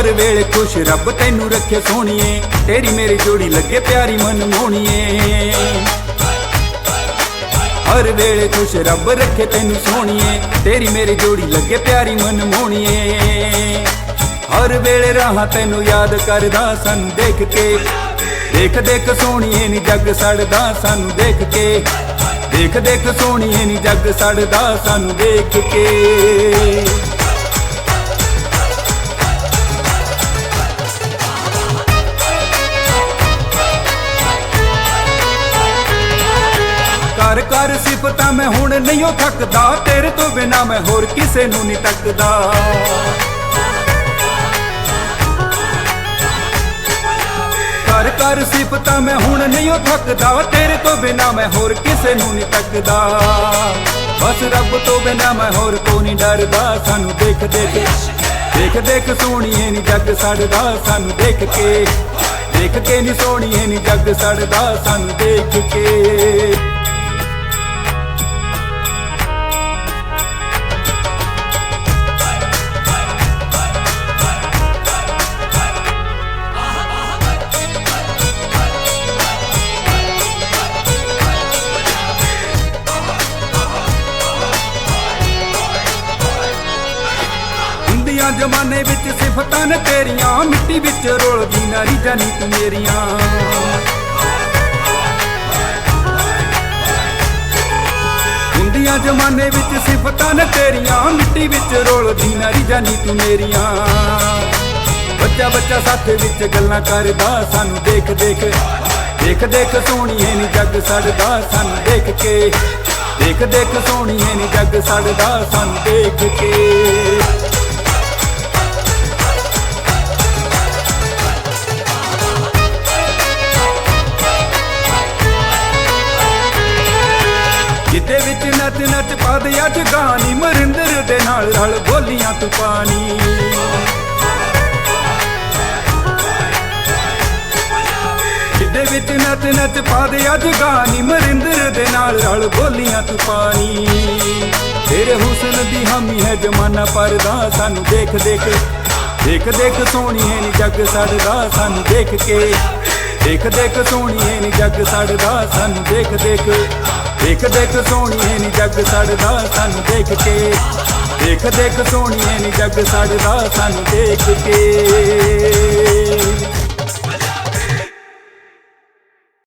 ਹਰ ਵੇਲੇ ਖੁਸ਼, ਰੱਬ ਤੈਨੂੰ ਰੱਖੇ ਸੋਹਣੀਏ। ਤੇਰੀ ਮੇਰੀ ਜੋੜੀ ਲੱਗੇ ਪਿਆਰੀ ਮਨ ਮੋਹਣੀਏ। ਹਰ ਵੇਲੇ ਖੁਸ਼, ਰੱਬ ਰੱਖੇ ਤੈਨੂੰ ਸੋਹਣੀਏ। ਤੇਰੀ ਮੇਰੀ ਜੋੜੀ ਲੱਗੇ ਪਿਆਰੀ ਮਨ ਮੋਹਣੀਏ। ਹਰ ਵੇਲੇ ਰਾਹਾਂ ਤੈਨੂੰ ਯਾਦ ਕਰਦਾ ਸਾਨੂੰ ਦੇਖ ਕੇ। ਦੇਖ ਦੇਖ ਸੋਹਣੀਏ ਨੀ ਜੱਗ ਸੜਦਾ ਸਾਨੂੰ ਦੇਖ ਕੇ। ਦੇਖ ਦੇਖ ਸੋਹਣੀਏ ਨੀ ਜੱਗ ਸੜਦਾ ਸਾਨੂੰ ਦੇਖ ਕੇ। ਕਰ ਕਰ ਸਿਫਤਾਂ ਮੈਂ ਹੁਣ ਨਹੀਂ ਉਹ ਥੱਕਦਾ। ਤੇਰੇ ਤੋਂ ਬਿਨਾ ਮੈਂ ਹੋਰ ਕਿਸੇ ਨੂੰ ਨਹੀਂ ਤੱਕਦਾ। ਕਰ ਕਰ ਸਿਫਤਾਂ ਮੈਂ ਹੁਣ ਨਹੀਂ ਉਹ ਥੱਕਦਾ। ਤੇਰੇ ਤੋਂ ਬਿਨਾ ਮੈਂ ਹੋਰ ਕਿਸੇ ਨੂੰ ਨਹੀਂ ਤੱਕਦਾ। ਬਸ ਰੱਬ ਤੋਂ ਬਿਨਾ ਮੈਂ ਹੋਰ ਕੋਈ ਨਹੀਂ ਡਰਦਾ। ਸਾਨੂੰ ਦੇਖ ਦੇਖ ਦੇਖ ਦੇਖ ਸੋਹਣੀਏ ਨੀ ਜੱਗ ਸੜਦਾ। ਸਾਨੂੰ ਦੇਖ ਕੇ ਦੇਖ ਕੇ ਨੀ ਸੋਹਣੀਏ ਨੀ ਜੱਗ ਸੜਦਾ। ਸਾਨੂੰ ਦੇਖ ਕੇ। ਹੁੰਦੀਆਂ ਜਮਾਨੇ ਵਿੱਚ ਸਿਫਤਾਂ ਨੇ ਤੇਰੀਆਂ, ਮਿੱਟੀ ਵਿੱਚ ਰੋਲਦੀ ਨਾਰੀ ਜਾਨੀ ਤੂੰ ਮੇਰੀਆਂ। ਹੁੰਦੀਆਂ ਜਮਾਨੇ ਵਿੱਚ ਸਿਫਤਾਂ ਨੇ ਤੇਰੀਆਂ, ਮਿੱਟੀ ਵਿੱਚ ਰੋਲਦੀ ਨਾਰੀ ਜਾਨੀ ਤੂੰ ਮੇਰੀਆਂ। ਬੱਚਾ ਬੱਚਾ ਸਾਥੇ ਵਿੱਚ ਗੱਲਾਂ ਕਰਦਾ, ਸਾਨੂੰ ਦੇਖ ਦੇਖ। ਦੇਖ ਦੇਖ ਸੋਹਣੀਏ ਨੀ ਜੱਗ ਸੜਦਾ, ਸਾਨੂੰ ਦੇਖ ਕੇ। ਦੇਖ ਦੇਖ ਸੋਹਣੀਏ ਨੀ ਜੱਗ ਸੜਦਾ, ਸਾਨੂੰ ਦੇਖ ਕੇ। ਨੱਚ ਨੱਚ ਪਾ ਦੇ ਅੱਜ ਗਾਣੀ ਮਰਿੰਦਰ ਦੇ ਨਾਲ ਰਲ ਬੋਲੀਆਂ ਤੂੰ ਪਾਣੀ। ਜਿੱਦੇ ਵਿੱਚ ਨੱਚ ਨੱਚ ਪਾ ਦੇ ਅੱਜ ਗਾਣੀ ਮਰਿੰਦਰ ਦੇ ਨਾਲ ਰਲ ਬੋਲੀਆਂ ਤੂੰ ਪਾਣੀ। ਤੇਰੇ ਹੁਸਨ ਦੀ ਹਾਮੀ ਹੈ ਜਮਾਨਾ ਪਰਦਾ ਸਾਨੂੰ ਦੇਖ ਦੇਖ। ਦੇਖ ਦੇਖ ਸੋਹਣੀ ਹੈ ਨੀ ਜੱਗ ਸੜਦਾ, ਸਾਨੂੰ ਦੇਖ ਕੇ। ਦੇਖ ਦੇਖ ਸੋਹਣੀ ਹੈ ਨੀ ਜੱਗ ਸੜਦਾ, ਸਾਨੂੰ ਦੇਖ ਦੇਖ। ਦੇਖ ਦੇਖ ਸੋਹਣੀਏ ਨੀ ਜੱਗ ਸੜਦਾ ਸਾਨੂੰ ਦੇਖ ਕੇ। ਦੇਖ ਦੇਖ ਸੋਹਣੀਏ ਨੀ ਜੱਗ ਸੜਦਾ ਸਾਨੂੰ ਦੇਖ ਕੇ।